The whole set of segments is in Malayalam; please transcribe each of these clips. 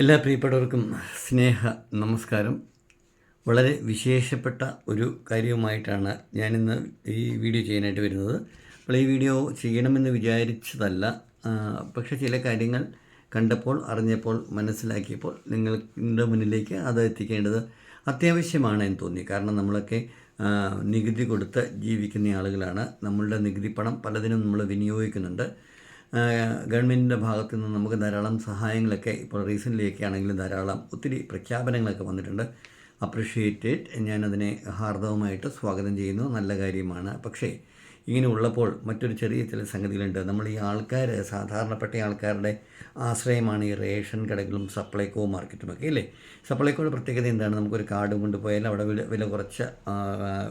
എല്ലാ പ്രിയപ്പെട്ടവർക്കും സ്നേഹ നമസ്കാരം. വളരെ വിശേഷപ്പെട്ട ഒരു കാര്യവുമായിട്ടാണ് ഞാനിന്ന് ഈ വീഡിയോ ചെയ്യാനായിട്ട് വരുന്നത്. അപ്പോൾ ഈ വീഡിയോ ചെയ്യണമെന്ന് വിചാരിച്ചതല്ല. പക്ഷേ ചില കാര്യങ്ങൾ കണ്ടപ്പോൾ അറിഞ്ഞപ്പോൾ മനസ്സിലാക്കിയപ്പോൾ നിങ്ങളുടെ മുന്നിലേക്ക് അത് എത്തിക്കേണ്ടത് അത്യാവശ്യമാണ് എന്ന് തോന്നി. കാരണം നമ്മളൊക്കെ നികുതി കൊടുത്ത് ജീവിക്കുന്ന ആളുകളാണ്. നമ്മളുടെ നികുതി പണം പലതിനും നമ്മൾ വിനിയോഗിക്കുന്നുണ്ട്. ഗവൺമെന്റിന്റെ ഭാഗത്ത് നിന്ന് നമുക്ക് ധാരാളം സഹായങ്ങളൊക്കെ ഇപ്പോൾ റീസെന്റ്ലിയൊക്കെ ആണെങ്കിലും ധാരാളം ഒത്തിരി പ്രഖ്യാപനങ്ങളൊക്കെ വന്നിട്ടുണ്ട്. അപ്രിഷ്യേറ്റഡ്. ഞാനതിനെ ഹാർദവമായിട്ട് സ്വാഗതം ചെയ്യുന്നു. നല്ല കാര്യമാണ്. പക്ഷേ ഇങ്ങനെ ഉള്ളപ്പോൾ മറ്റൊരു ചെറിയ ചില സംഗതികളുണ്ട്. നമ്മൾ ഈ ആൾക്കാർ സാധാരണപ്പെട്ട ആൾക്കാരുടെ ആശ്രയമാണ് ഈ റേഷൻ കടകളും സപ്ലൈകോ മാർക്കറ്റും ഒക്കെ അല്ലേ? സപ്ലൈകോയുടെ പ്രത്യേകത എന്താണ്? നമുക്കൊരു കാർഡ് കൊണ്ടുപോയാൽ അവിടെ വില കുറച്ച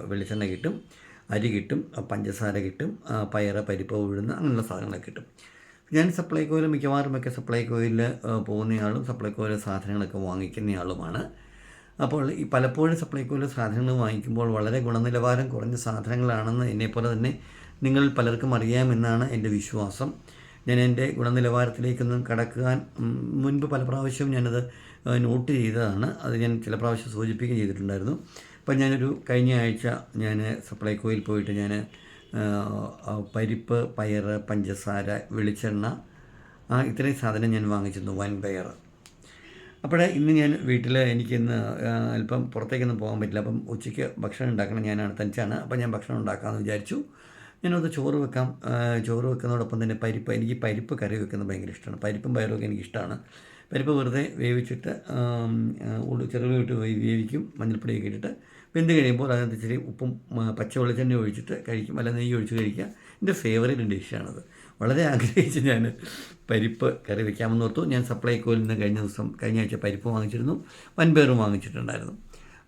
വെളിച്ചെണ്ണ കിട്ടും. അരി കിട്ടും പഞ്ചസാര കിട്ടും പയറ് പരിപ്പ് ഉഴുന്ന് അങ്ങനെയുള്ള സാധനങ്ങളൊക്കെ കിട്ടും. ഞാൻ സപ്ലൈകോയിൽ മിക്കവാറുമൊക്കെ സപ്ലൈകോയിൽ പോകുന്നയാളും സപ്ലൈകോയിലെ സാധനങ്ങളൊക്കെ വാങ്ങിക്കുന്നയാളുമാണ്. അപ്പോൾ ഈ പലപ്പോഴും സപ്ലൈകോയിലെ സാധനങ്ങൾ വാങ്ങിക്കുമ്പോൾ വളരെ ഗുണനിലവാരം കുറഞ്ഞ സാധനങ്ങളാണെന്ന് എന്നെപ്പോലെ തന്നെ നിങ്ങൾ പലർക്കും അറിയാമെന്നാണ് എന്റെ വിശ്വാസം. ഞാൻ എന്റെ ഗുണനിലവാരത്തിലേക്കൊന്നും കടക്കാൻ മുൻപ് പല പ്രാവശ്യവും ഞാനത് നോട്ട് ചെയ്തതാണ്. അത് ഞാൻ ചില പ്രാവശ്യം സൂചിപ്പിക്കുകയും ചെയ്തിട്ടുണ്ടായിരുന്നു. അപ്പം ഞാനൊരു കഴിഞ്ഞ ആഴ്ച ഞാൻ സപ്ലൈകോയിൽ പോയിട്ട് ഞാൻ പരിപ്പ് പയർ പഞ്ചസാര വെളിച്ചെണ്ണ ഇത്രയും സാധനം ഞാൻ വാങ്ങിച്ചിരുന്നു വൻ പയർ അപ്പോൾ ഇന്ന് ഞാൻ വീട്ടിൽ എനിക്കിന്ന് അല്പം പുറത്തേക്കൊന്നും പോകാൻ പറ്റില്ല. അപ്പം ഉച്ചയ്ക്ക് ഭക്ഷണം ഉണ്ടാക്കണം ഞാനാണ് തനിച്ചാണ്. അപ്പം ഞാൻ ഭക്ഷണം ഉണ്ടാക്കാമെന്ന് വിചാരിച്ചു. ഞാനത് ചോറ് വെക്കാം. ചോറ് വെക്കുന്നതോടൊപ്പം തന്നെ പരിപ്പ് എനിക്ക് പരിപ്പ് കറി വെക്കുന്നത് ഭയങ്കര ഇഷ്ടമാണ്. പരിപ്പും പയറും ഒക്കെ എനിക്ക് ഇഷ്ടമാണ്. പരിപ്പ് വെറുതെ വേവിച്ചിട്ട് ഉള്ളി ചെറുപടി ഇട്ട് വേവിക്കും. മഞ്ഞൾപ്പൊടിയൊക്കെ ഇട്ടിട്ട് വെന്ത് കഴിയുമ്പോൾ അതിനകത്ത് ഇച്ചിരി ഉപ്പും പച്ച വെളിച്ചെണ്ണ ഒഴിച്ചിട്ട് കഴിക്കും. അല്ല നെയ്യ് ഒഴിച്ച് കഴിക്കുക. എന്റെ ഫേവറേറ്റ് ഡിഷാണത്. വളരെ ആഗ്രഹിച്ച് ഞാൻ പരിപ്പ് കറി വയ്ക്കാമെന്ന് ഓർത്തു. ഞാൻ സപ്ലൈകോയിൽ നിന്ന് കഴിഞ്ഞ ദിവസം കഴിഞ്ഞ ആഴ്ച പരിപ്പ് വാങ്ങിച്ചിരുന്നു. വൻപേറും വാങ്ങിച്ചിട്ടുണ്ടായിരുന്നു.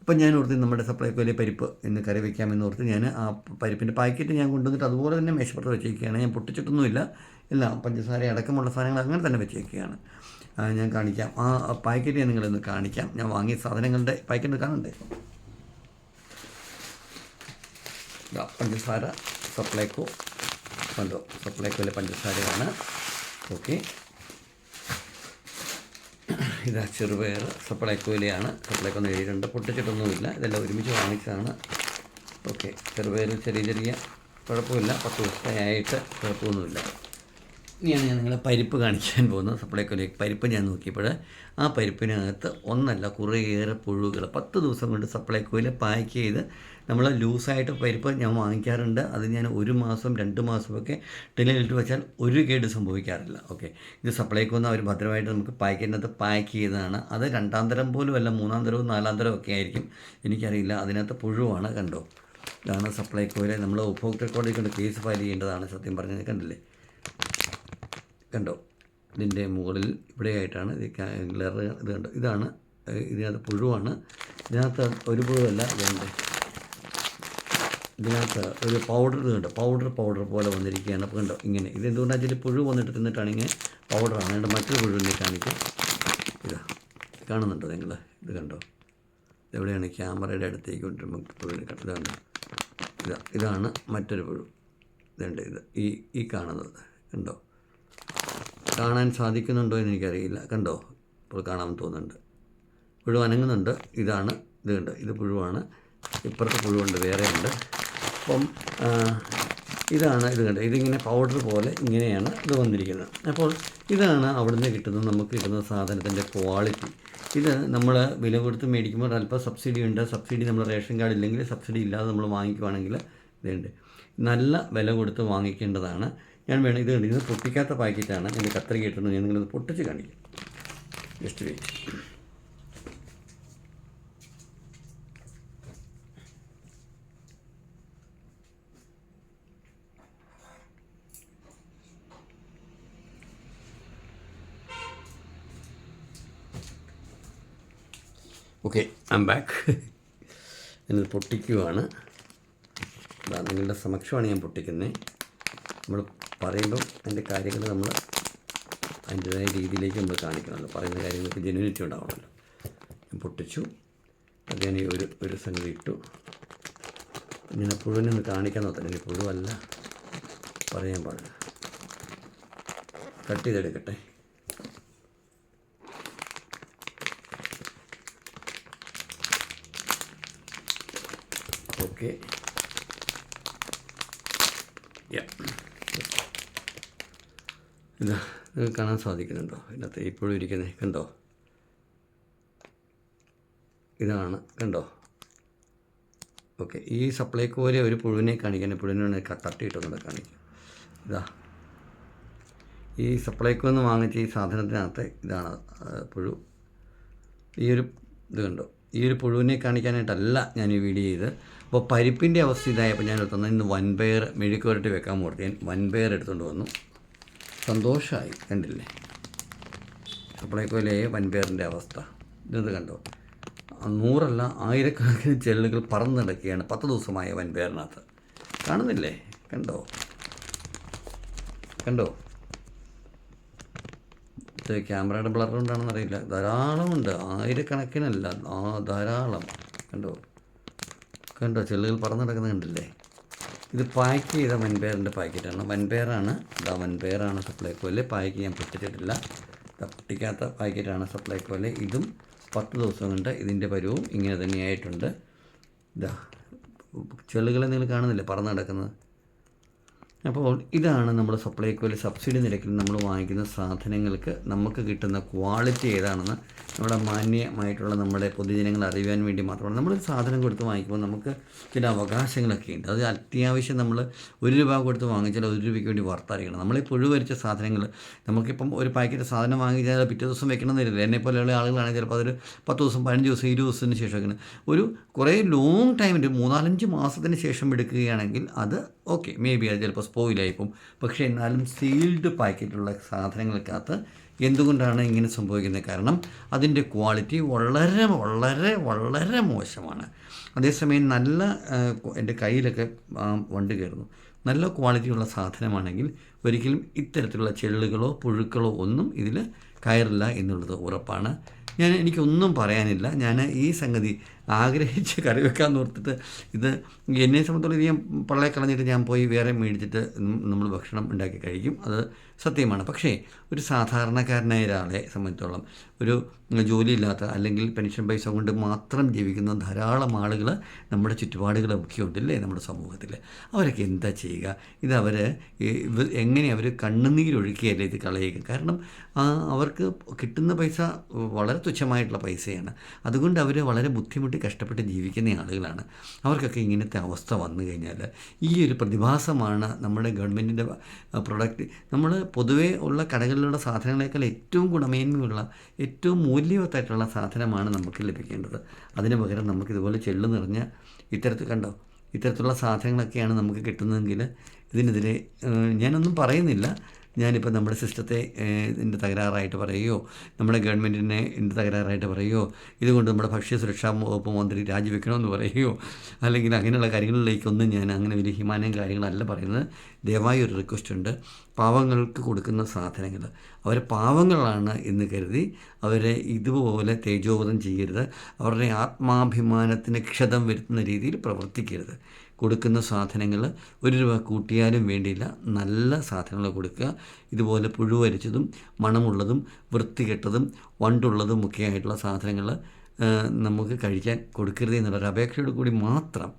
അപ്പം ഞാൻ ഓർത്ത് നമ്മുടെ സപ്ലൈകോയിലെ പരിപ്പ് ഇന്ന് കറി വയ്ക്കാമെന്ന് ഓർത്ത് ഞാൻ ആ പരിപ്പിന്റെ പാക്കറ്റ് ഞാൻ കൊണ്ടുവന്നിട്ട് അതുപോലെ തന്നെ മേശപ്പുറത്ത് വെച്ചേക്കുകയാണ് ഞാൻ പൊട്ടിച്ചിട്ടൊന്നുമില്ല. എല്ലാം പഞ്ചസാര അടക്കമുള്ള സാധനങ്ങൾ അങ്ങനെ തന്നെ വെച്ചേക്കുകയാണ് ഞാൻ കാണിക്കാം. ആ പാക്കറ്റ് ഞാൻ നിങ്ങളൊന്ന് കാണിക്കാം. ഞാൻ വാങ്ങിയ സാധനങ്ങളുടെ പാക്കറ്റ് കാണണ്ടേ? പഞ്ചസാര സപ്ലൈക്കോ കണ്ടോ? സപ്ലൈക്കോയിലെ പഞ്ചസാരയാണ്. ഓക്കെ. ഇതാ ചെറുപയർ സപ്ലൈക്കോയിലെയാണ് സപ്ലൈക്കോ എന്ന് പൊട്ടിച്ചിട്ടൊന്നുമില്ല. ഇതെല്ലാം ഒരുമിച്ച് വാങ്ങിച്ചതാണ്. ഓക്കെ. ചെറുപയർ ചെറിയ ചെറിയ കുഴപ്പമില്ല. പത്ത് ആയിട്ട് കുഴപ്പമൊന്നുമില്ല. ഇനിയാണ് ഞാൻ നിങ്ങളെ പരിപ്പ് കാണിക്കാൻ പോകുന്നത്. സപ്ലൈക്കോയിലേക്ക് പരിപ്പ് ഞാൻ നോക്കിയപ്പോൾ ആ പരിപ്പിനകത്ത് ഒന്നല്ല കുറേയേറെ പുഴുകൾ പത്ത് ദിവസം കൊണ്ട് സപ്ലൈക്കോയിൽ പാക്ക് ചെയ്ത് നമ്മൾ ലൂസായിട്ട് പരിപ്പ് ഞാൻ വാങ്ങിക്കാറുണ്ട്. അത് ഞാൻ ഒരു മാസം രണ്ട് മാസമൊക്കെ ടിന്നിലിട്ട് വെച്ചാൽ ഒരു കേട് സംഭവിക്കാറില്ല. ഓക്കെ. ഇത് സപ്ലൈ എന്ന് അവർ ഭദ്രമായിട്ട് നമുക്ക് പാക്കറ്റിനകത്ത് പാക്ക് ചെയ്തതാണ്. അത് രണ്ടാം തരം പോലും അല്ല മൂന്നാം തരവും നാലാം തരവും ഒക്കെ ആയിരിക്കും. എനിക്കറിയില്ല. അതിനകത്ത് പുഴുവാണ് കണ്ടോ? ഇതാണ് സപ്ലൈക്കോയിലെ നമ്മൾ ഉപഭോക്തൃ കോടതി കൊണ്ട് കേസ് ഫയൽ ചെയ്യേണ്ടതാണ്. സത്യം പറഞ്ഞത് കണ്ടില്ലേ? കണ്ടോ? ഇതിന്റെ മുകളിൽ ഇവിടെയായിട്ടാണ് ഇത് ഗ്ലർ ഇത് കണ്ടോ? ഇതാണ് ഇതിനകത്ത് പുഴുവാണ്. ഇതിനകത്ത് ഒരു പുഴുവല്ല ഇതുണ്ട്. ഇതിനകത്ത് ഒരു പൗഡർ കണ്ടോ? പൗഡർ പൗഡർ പോലെ വന്നിരിക്കുകയാണ്. അപ്പോൾ കണ്ടോ? ഇങ്ങനെ. ഇത് എന്തുകൊണ്ടാണ് ഇതിൽ പുഴു വന്നിട്ട് തിന്നിട്ടാണ് ഇങ്ങനെ പൗഡറാണ് അതിന്റെ മറ്റൊരു പുഴുവിനെ കാണിക്കും. ഇതാ കാണുന്നുണ്ടോ നിങ്ങൾ ഇത് കണ്ടോ? ഇതെവിടെയാണ്? ക്യാമറയുടെ അടുത്തേക്ക് കൊണ്ടുവരുമ്പോൾ പുഴുവിനെ കണ്ടോ? ഇതാണ് ഇതാ ഇതാണ് മറ്റൊരു പുഴു. ഇതുണ്ട് ഇത് ഈ ഈ കാണുന്നത്. കണ്ടോ? കാണാൻ സാധിക്കുന്നുണ്ടോ എന്ന് എനിക്കറിയില്ല. കണ്ടോ? ഇപ്പോൾ കാണാൻ തോന്നുന്നുണ്ട്. പുഴു അനങ്ങുന്നുണ്ട്. ഇതാണ് ഇത് കണ്ട്? ഇത് പുഴുവാണ്. ഇപ്പുറത്തെ പുഴുവുണ്ട് വേറെ ഉണ്ട് അപ്പം ഇതാണ് ഇത് കണ്ടത് ഇതിങ്ങനെ പൗഡർ പോലെ ഇങ്ങനെയാണ് ഇത് വന്നിരിക്കുന്നത്. അപ്പോൾ ഇതാണ് അവിടുന്ന് കിട്ടുന്ന നമുക്ക് കിട്ടുന്ന സാധനത്തിന്റെ ക്വാളിറ്റി. ഇത് നമ്മൾ വില കൊടുത്ത് മേടിക്കുമ്പോൾ അല്പം സബ്സിഡി ഉണ്ട്. സബ്സിഡി നമ്മൾ റേഷൻ കാർഡ് ഇല്ലെങ്കിൽ സബ്സിഡി ഇല്ലാതെ നമ്മൾ വാങ്ങിക്കുവാണെങ്കിൽ ഇതുണ്ട്. നല്ല വില കൊടുത്ത് വാങ്ങിക്കേണ്ടതാണ്. ഞാൻ വേണം ഇത് കണ്ടു ഇത് പൊട്ടിക്കാത്ത പാക്കറ്റാണ്. എന്റെ കത്രിക ഇട്ടിരുന്നു. ഞാൻ നിങ്ങളിത് പൊട്ടിച്ച് കാണിക്കും. Just wait okay I back ഞാനിത് പൊട്ടിക്കുവാണ്. നിങ്ങളുടെ സമക്ഷമാണ് ഞാൻ പൊട്ടിക്കുന്നത്. നമ്മൾ പറയുമ്പം അതിന്റെ കാര്യങ്ങൾ നമ്മൾ അതിന്റേതായ രീതിയിലേക്ക് നമ്മൾ കാണിക്കണമല്ലോ. പറയുന്ന കാര്യങ്ങൾക്ക് ജെനുവിനിറ്റി ഉണ്ടാവണമല്ലോ. പൊട്ടിച്ചു. അതിന് ഒരു ഒരു സംഗതി ഇട്ടു. ഇങ്ങനെ പുഴുവിനെ ഒന്ന് കാണിക്കാൻ നോക്കത്തില്ല പുഴുവല്ല പറയാൻ പാടില്ല. കട്ട് ചെയ്തെടുക്കട്ടെ. ഓക്കെ. Yeah. ഇതാ നിങ്ങൾക്ക് കാണാൻ സാധിക്കുന്നുണ്ടോ? ഇതിനകത്ത് ഇപ്പോഴും ഇരിക്കുന്നത് കണ്ടോ? ഇതാണ് കണ്ടോ? ഓക്കെ ഈ സപ്ലൈക്ക് പോലെ ഒരു പുഴുവിനെ കാണിക്കാൻ പുഴുവിനെ തട്ടിയിട്ടൊന്നുകൂടെ കാണിക്കും. ഇതാ. ഈ സപ്ലൈക്കോ നിന്ന് വാങ്ങിച്ച ഈ സാധനത്തിനകത്ത് ഇതാണ് പുഴു. ഈ ഒരു ഇത് കണ്ടോ? ഈ ഒരു പുഴുവിനെ കാണിക്കാനായിട്ടല്ല ഞാൻ ഈ വീഡിയോ ചെയ്ത് അപ്പോൾ പരിപ്പിന്റെ അവസ്ഥ ഇതായപ്പോൾ ഞാൻ എടുത്തുന്നത് ഇന്ന് വൻപയർ മെഴുക്ക് വരട്ടി വെക്കാൻ കൊടുത്തു. ഞാൻ വൻപയർ എടുത്തുകൊണ്ട് വന്നു. സന്തോഷമായി കണ്ടില്ലേ? സപ്ലൈക്കോയിലെ വൻപേറിന്റെ അവസ്ഥ. ഇത് കണ്ടോ? നൂറല്ല ആയിരക്കണക്കിന് ചെല്ലുകൾ പറന്നു നടക്കുകയാണ് പത്ത് ദിവസമായ വൻപേറിനകത്ത് കാണുന്നില്ലേ? കണ്ടോ? കണ്ടോ? ക്യാമറയുടെ ബ്ലർ കൊണ്ടാണെന്ന് അറിയില്ല. ധാരാളമുണ്ട് ആയിരക്കണക്കിനല്ല. ധാരാളം. കണ്ടോ? കണ്ടോ? ചെല്ലുകൾ പറന്നു നടക്കുന്നത് കണ്ടില്ലേ? ഇത് പാക്ക് ചെയ്ത വൻപയറിന്റെ പാക്കറ്റാണ്. വൻപയറാണ്. ഇതാ വൻപയറാണ് സപ്ലൈക്കോയിൽ പാക്ക് ചെയ്യാൻ പൊട്ടിച്ചിട്ടില്ല പൊട്ടിക്കാത്ത പാക്കറ്റാണ് സപ്ലൈക്കോയിൽ ഇതും പത്ത് ദിവസം കൊണ്ട് ഇതിന്റെ പരുവും ഇങ്ങനെ തന്നെയായിട്ടുണ്ട്. ഇതാ ചെള്ളുകളെ നിങ്ങൾ കാണുന്നില്ലേ? പറന്ന് നടക്കുന്നത്. അപ്പോൾ ഇതാണ് നമ്മൾ സപ്ലൈക്കോയിൽ സബ്സിഡി നിരക്കിൽ നമ്മൾ വാങ്ങിക്കുന്ന സാധനങ്ങൾക്ക് നമുക്ക് കിട്ടുന്ന ക്വാളിറ്റി ഏതാണെന്ന് നമ്മുടെ മാന്യമായിട്ടുള്ള നമ്മുടെ പൊതുജനങ്ങൾ അറിയാൻ വേണ്ടി മാത്രമാണ്. നമ്മൾ സാധനം കൊടുത്ത് വാങ്ങിക്കുമ്പോൾ നമുക്ക് ചില അവകാശങ്ങളൊക്കെ ഉണ്ട്. അത് അത്യാവശ്യം നമ്മൾ ഒരു രൂപ കൊടുത്ത് വാങ്ങിച്ചാൽ ഒരു രൂപയ്ക്ക് വേണ്ടി വർത്തറിയണം. നമ്മൾ ഈ പുഴുവരിച്ച സാധനങ്ങൾ നമുക്കിപ്പം ഒരു പാക്കറ്റ് സാധനം വാങ്ങിച്ചാൽ പിറ്റേ ദിവസം വെക്കണമെന്നില്ല എന്നെ പോലെയുള്ള ആളുകളാണെങ്കിൽ ചിലപ്പോൾ അതൊരു പത്ത് ദിവസം പതിനഞ്ച് ദിവസം ഇരുപത് ദിവസത്തിന് ശേഷം വെക്കണം ഒരു കുറേ ലോങ് ടൈമിന്റെ മൂന്നാലഞ്ച് മാസത്തിന് ശേഷം എടുക്കുകയാണെങ്കിൽ അത് ഓക്കെ മേ ബി അത് ചിലപ്പോൾ സ്പോയിലായിപ്പോൾ പക്ഷേ എന്നാലും സീൽഡ് പാക്കറ്റുള്ള സാധനങ്ങൾക്കകത്ത് എന്തുകൊണ്ടാണ് ഇങ്ങനെ സംഭവിക്കുന്നത്? കാരണം അതിന്റെ ക്വാളിറ്റി വളരെ വളരെ വളരെ മോശമാണ്. അതേസമയം നല്ല എന്റെ കയ്യിലൊക്കെ വണ്ട് കയറുന്നു. നല്ല ക്വാളിറ്റിയുള്ള സാധനമാണെങ്കിൽ ഒരിക്കലും ഇത്തരത്തിലുള്ള ചെള്ളുകളോ പുഴുക്കളോ ഒന്നും ഇതിൽ കയറില്ല എന്നുള്ളത് ഉറപ്പാണ്. ഞാൻ എനിക്കൊന്നും പറയാനില്ല. ഞാൻ ഈ സംഗതി ആഗ്രഹിച്ച് കറി വെക്കാൻ ഓർത്തിട്ട് ഇത് എന്നെ സംബന്ധിച്ചോളം ഇത് ഞാൻ പള്ളയെ കളഞ്ഞിട്ട് ഞാൻ പോയി വേറെ മേടിച്ചിട്ട് നമ്മൾ ഭക്ഷണം ഉണ്ടാക്കി കഴിക്കും. അത് സത്യമാണ്. പക്ഷേ ഒരു സാധാരണക്കാരനായ ഒരാളെ സംബന്ധിച്ചോളം ഒരു ജോലിയില്ലാത്ത അല്ലെങ്കിൽ പെൻഷൻ പൈസ കൊണ്ട് മാത്രം ജീവിക്കുന്ന ധാരാളം ആളുകൾ നമ്മുടെ ചുറ്റുപാടുകളൊക്കെ ഉണ്ടല്ലേ നമ്മുടെ സമൂഹത്തിൽ അവരൊക്കെ എന്താ ചെയ്യുക? ഇത് അവർ എങ്ങനെ അവർ കണ്ണുനീരൊഴുക്കിയല്ലേ ഇത് കളയുക? കാരണം അവർക്ക് കിട്ടുന്ന പൈസ വളരെ തുച്ഛമായിട്ടുള്ള പൈസയാണ്. അതുകൊണ്ട് അവർ വളരെ ബുദ്ധിമുട്ടി കഷ്ടപ്പെട്ട് ജീവിക്കുന്ന ആളുകളാണ്. അവർക്കൊക്കെ ഇങ്ങനത്തെ അവസ്ഥ വന്നു കഴിഞ്ഞാൽ ഈ ഒരു പ്രതിഭാസമാണ് നമ്മുടെ ഗവൺമെന്റിന്റെ പ്രൊഡക്റ്റ്. നമ്മൾ പൊതുവേ ഉള്ള കടകളിലുള്ള സാധനങ്ങളേക്കാൾ ഏറ്റവും ഗുണമേന്മയുള്ള ഏറ്റവും മൂല്യവത്തായിട്ടുള്ള സാധനമാണ് നമുക്ക് ലഭിക്കേണ്ടത്. അതിന് പകരം നമുക്കിതുപോലെ ചെള്ളു നിറഞ്ഞ ഇത്തരത്തിൽ കണ്ടോ? ഇത്തരത്തിലുള്ള സാധനങ്ങളൊക്കെയാണ് നമുക്ക് കിട്ടുന്നതെങ്കിൽ ഇതിനെതിരെ ഞാനൊന്നും പറയുന്നില്ല. ഞാനിപ്പോൾ നമ്മുടെ സിസ്റ്റത്തെ ഇതിന്റെ തകരാറായിട്ട് പറയുകയോ നമ്മുടെ ഗവൺമെന്റിനെ ഇതിന്റെ തകരാറായിട്ട് പറയുകയോ ഇതുകൊണ്ട് നമ്മുടെ ഭക്ഷ്യ സുരക്ഷാ വകുപ്പ് മന്ത്രി രാജിവെക്കണമെന്ന് പറയുകയോ അല്ലെങ്കിൽ അങ്ങനെയുള്ള കാര്യങ്ങളിലേക്കൊന്നും ഞാൻ അങ്ങനെ വലിയ ഹിമാനയം കാര്യങ്ങളല്ല പറയുന്നത്. ദയവായി ഒരു റിക്വസ്റ്റ് ഉണ്ട്. പാവങ്ങൾക്ക് കൊടുക്കുന്ന സാധനങ്ങൾ. അവർ പാവങ്ങളാണ് എന്ന് കരുതി അവരെ ഇതുപോലെ തേജോവധം ചെയ്യരുത്. അവരുടെ ആത്മാഭിമാനത്തിന് ക്ഷതം വരുത്തുന്ന രീതിയിൽ പ്രവർത്തിക്കരുത്. കൊടുക്കുന്ന സാധനങ്ങൾ ഒരു രൂപ കൂട്ടിയാലും വേണ്ടിയില്ല. നല്ല സാധനങ്ങൾ കൊടുക്കുക. ഇതുപോലെ പുഴുവരിച്ചതും മണമുള്ളതും വൃത്തികെട്ടതും വണ്ടുള്ളതും ഒക്കെ ആയിട്ടുള്ള സാധനങ്ങൾ നമുക്ക് കഴിക്കാൻ കൊടുക്കരുത് എന്നുള്ളൊരു അപേക്ഷയോട് കൂടി മാത്രം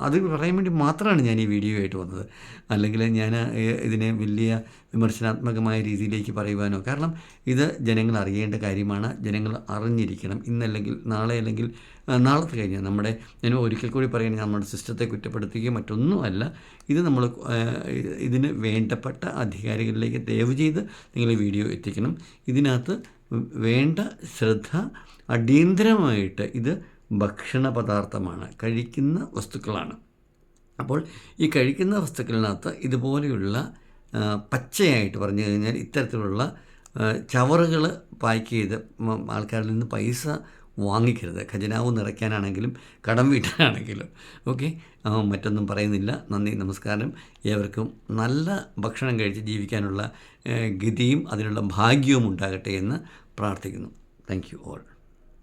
അത് പറയാൻ വേണ്ടി മാത്രമാണ് ഞാൻ ഈ വീഡിയോ ആയിട്ട് വന്നത്. അല്ലെങ്കിൽ ഞാൻ ഇതിനെ വലിയ വിമർശനാത്മകമായ രീതിയിലേക്ക് പറയുവാനോ. കാരണം ഇത് ജനങ്ങൾ അറിയേണ്ട കാര്യമാണ്. ജനങ്ങൾ അറിഞ്ഞിരിക്കണം. ഇന്നല്ലെങ്കിൽ നാളെ അല്ലെങ്കിൽ നാളത്തെ കഴിഞ്ഞാൽ നമ്മുടെ ഞാൻ ഒരിക്കൽ കൂടി പറയുകയാണെങ്കിൽ നമ്മുടെ സിസ്റ്റത്തെ കുറ്റപ്പെടുത്തുകയോ മറ്റൊന്നുമല്ല ഇത് നമ്മൾ ഇതിന് വേണ്ടപ്പെട്ട അധികാരികളിലേക്ക് ദയവ് ചെയ്ത് നിങ്ങൾ ഈ വീഡിയോ എത്തിക്കണം. ഇതിനകത്ത് വേണ്ട ശ്രദ്ധ അടിയന്തരമായിട്ട് ഇത് ഭക്ഷണ പദാർത്ഥമാണ് കഴിക്കുന്ന വസ്തുക്കളാണ്. അപ്പോൾ ഈ കഴിക്കുന്ന വസ്തുക്കളിനകത്ത് ഇതുപോലെയുള്ള പച്ചയായിട്ട് പറഞ്ഞു കഴിഞ്ഞാൽ ഇത്തരത്തിലുള്ള ചവറുകൾ പാക്ക് ചെയ്ത് ആൾക്കാരിൽ നിന്ന് പൈസ വാങ്ങിക്കരുത്. ഖജനാവ് നിറയ്ക്കാനാണെങ്കിലും കടം വീട്ടാനാണെങ്കിലും. ഓക്കെ? മറ്റൊന്നും പറയുന്നില്ല. നന്ദി നമസ്കാരം. ഏവർക്കും നല്ല ഭക്ഷണം കഴിച്ച് ജീവിക്കാനുള്ള ഗതിയും അതിനുള്ള ഭാഗ്യവും ഉണ്ടാകട്ടെ എന്ന് പ്രാർത്ഥിക്കുന്നു. Thank you all.